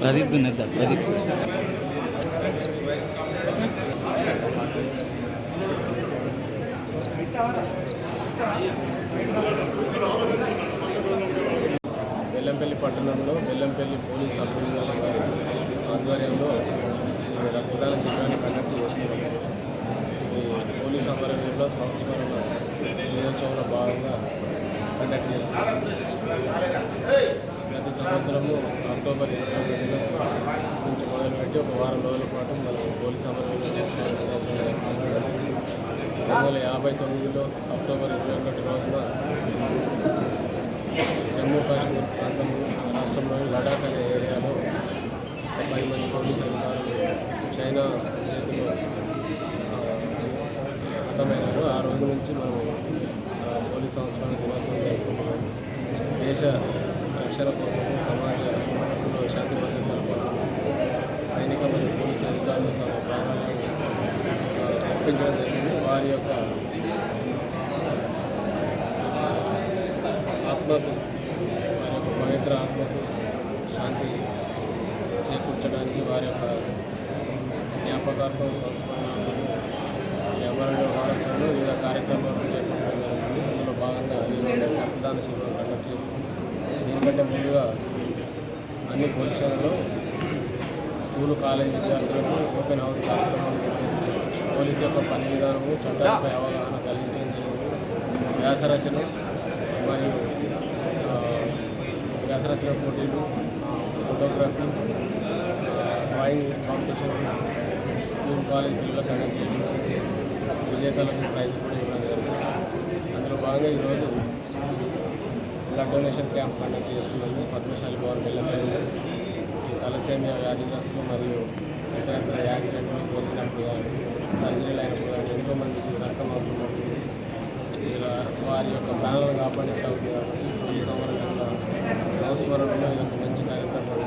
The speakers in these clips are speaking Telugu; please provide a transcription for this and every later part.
ప్రదీప్ దున్నేద్దా ప్రదీప్. బెల్లంపల్లి పట్టణంలో బెల్లంపల్లి పోలీస్ సబ్ డివిజనల్ వారి ఆధ్వర్యంలో రక్తదాన శిబిరాన్ని కండక్ట్ చేస్తున్నాం ఈ పోలీస్ అమరవీరులో సంస్మరణ దినోత్సవంలో భాగంగా కండక్ట్ చేస్తున్నాం ప్రతి సంవత్సరము అక్టోబర్ ఇరవై తేదీన నుంచి మొదలుపెట్టి ఒక వారం రోజుల పాటు మనం పోలీస్ అమరవీరులు రెండు వందల యాభై తొమ్మిదిలో అక్టోబర్ ఇరవై ఒకటి రోజున జమ్మూ కాశ్మీర్ ప్రాంతం రాష్ట్రంలోని లడాక్ అనే ఏరియాలో పది మంది పోలీస్ అధికారులు చైనా చేతిలో ఆ, ఆ రోజు నుంచి మనం పోలీస్ సంస్కరణ దినోత్సవం జరుపుకుంటున్నాం. దేశ రక్షణ కోసం సమాజ సమాజంలో శాంతి భద్రతల కోసం సైనిక మరియు పోలీసు అధికారులు తమ ప్రాణాలను అర్పించడం జరిగింది. వారి యొక్క ఆత్మకు వారి యొక్క పవిత్ర ఆత్మకు శాంతి చేకూర్చడానికి వారి యొక్క జ్ఞాపకార్థం సంస్మరణార్థం ఈ వారసులు వివిధ కార్యక్రమాలు చేపట్టడం జరుగుతుంది అందులో భాగంగా ఈరోజు రక్తదాన శిబిరం కండక్ట్ చేస్తుంది దీనికంటే ముందుగా అన్ని పొజిషన్లో స్కూలు కాలేజ్ విద్యార్థులకు ఓపెన్ హౌస్ కార్యక్రమాలు పోలీసు యొక్క పని విధానము చట్టాలపై అవగాహన కలిగించడం వ్యాసరచన మరియు వ్యాసరచన పోటీలు photography drawing competitions school college పిల్లలకు అనేది విజేతలకు ప్రైజ్ కూడా ఇవ్వడం జరిగింది. అందులో భాగంగా ఈరోజు బ్లడ్ డొనేషన్ క్యాంప్ కండక్ట్ చేస్తున్నాము పద్మశాలి భవన్ వెళ్ళలేదు తలసేమియా వ్యాధిగ్రస్తులు మరియు ఇతరత్ర యాక్సిడెంట్లు పొందినప్పుడు కానీ సర్జరీలు అయినప్పుడు కానీ ఎంతోమందికి రక్తం అవసరం అవుతుంది. వారి యొక్క ప్రాణాలను కాపాడేటప్పుడు అవుతుంది కాబట్టి ఈ సంవరణ సంస్మరణలో ఇది ఒక మంచి కార్యక్రమం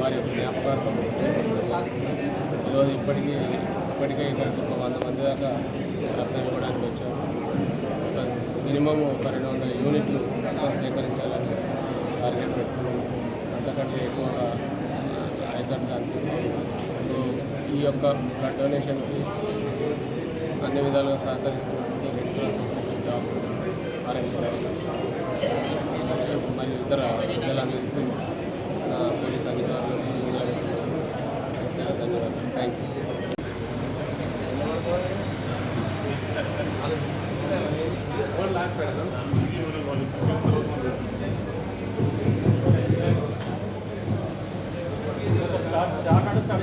వారి యొక్క జ్ఞాపకార్థం ఈరోజు ఇప్పటికీ ఇప్పటికే ఇక్కడికి ఒక వంద మంది దాకా రక్తం ఇవ్వడానికి వచ్చారు. ఒక మినిమం ఒక రెండు వందల యూనిట్లు రక్తం సేకరించాలని టార్గెట్ పెట్టుకున్నాం అంతకంటే ఎక్కువగా ఆయకట్టు అనిపిస్తుంది సో ఈ యొక్క బ్లడ్ డొనేషన్కి అన్ని విధాలుగా సహకరిస్తున్నటువంటి red cross society doctors RMP మరియు ఇతర ప్రజలందరికీ నా పోలీస్ అధికారులు మీడియా మిత్రులకు ప్రత్యేక ధన్యవాదాలు థ్యాంక్ యూ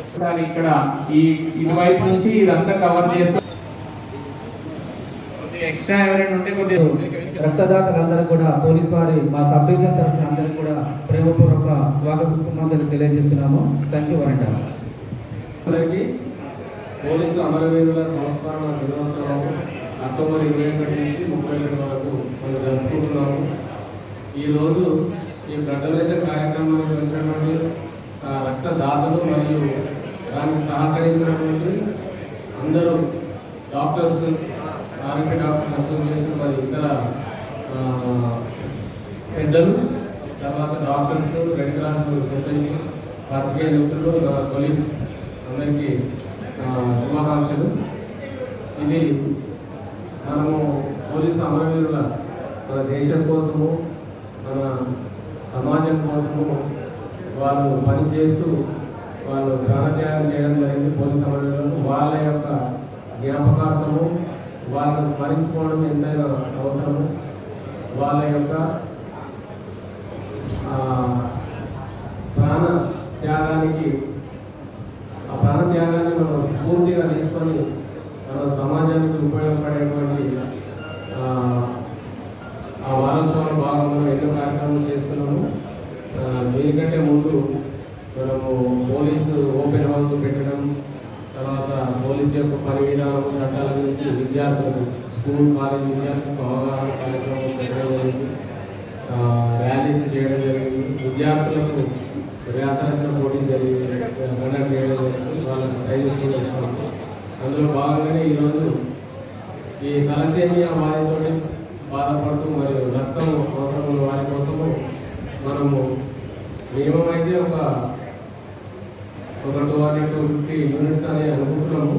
ఒకసారి ఇక్కడ ఈ ఇటువైపు నుంచి ఇదంతా కవర్ చేస్తూ కొద్దిగా ఎక్స్ట్రా ఎవరైనా ఉంటే కొద్దిగా రక్తదాతలందరూ కూడా పోలీస్ వారి మా సబ్ డివిజన్ తరఫున అందరికీ కూడా ప్రేమపూర్వక స్వాగత సుమాంజలి తెలియజేస్తున్నాము. థ్యాంక్ యూ అందరికీ పోలీసు అమరవీరుల సంస్మరణ దినోత్సవం అక్టోబర్ ఇరవై ఒకటి నుంచి ముప్పై ఒకటి వరకు మనం జరుపుకుంటున్నాము ఈరోజు ఈ బ్లడ్ డొనేషన్ కార్యక్రమానికి వచ్చినటువంటి రక్తదాతలు మరియు దానికి సహకరించినటువంటి అందరూ డాక్టర్స్ ఆరోగ్య డాక్టర్స్ అసోసియేషన్ మరియు ఇతర పెద్దలు తర్వాత డాక్టర్స్ రెడ్ క్రాస్ సొసైటీ పాత్రికేయ మిత్రులు కొలీగ్స్ అందరికీ శుభాకాంక్షలు. ఇది మనము పోలీసు అమరవీరుల మన దేశం కోసము మన సమాజం కోసము వాళ్ళు పనిచేస్తూ వాళ్ళు ప్రాణత్యాగం చేయడం జరిగింది పోలీస్ సమయంలో వాళ్ళ యొక్క జ్ఞాపకార్థము వాళ్ళను స్మరించుకోవడం ఎంతైనా అవసరము. వాళ్ళ యొక్క ప్రాణ త్యాగానికి ఆ ప్రాణ త్యాగాన్ని మనం స్ఫూర్తిగా తీసుకొని మన సమాజానికి ఉపయోగపడేటువంటి ఆ, ఆ వారోత్సవం భాగంలో ఎన్నో కార్యక్రమాలు చేస్తున్నాము. దీనికంటే ముందు మనము పోలీసు ఓపెన్ హౌస్ పెట్టడం తర్వాత పోలీసు యొక్క పని విధానం చట్టాల గురించి విద్యార్థులకు స్కూల్ కాలేజ్ విద్యార్థులకు అవగాహన కార్యక్రమం చేయడం జరిగింది. ర్యాలీస్ చేయడం జరిగింది. విద్యార్థులకు వ్యాసరచన పోటీ జరిగింది. కండక్ట్ చేయడం జరిగింది. వాళ్ళకి ప్రైజెస్ కూడా ఇస్తాము అందులో భాగంగానే ఈరోజు ఈ తలసేమియా వారితో బాధపడుతూ మరియు రక్తం అవసరం ఉన్న వారి కోసము మనము మినిమం అయితే ఒక ఒక two hundred two fifty units అని అనుకుంటున్నాము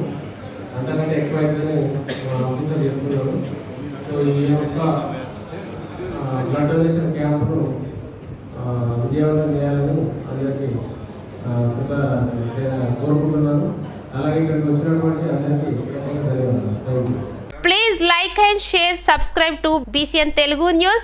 అంతకంటే ఎక్కువ అయితేనే మా ఆఫీసర్ చెప్తున్నాను సో ఈ యొక్క బ్లడ్ డొనేషన్ క్యాంపును విజయవంతం చేయాలని అందరికీ ఆ, కోరుకుంటున్నాను. అలాగే ఇక్కడికి వచ్చినటువంటి అందరికీ ధన్యవాదాలు. Thank you Please like and share, subscribe to BCN Telugu News.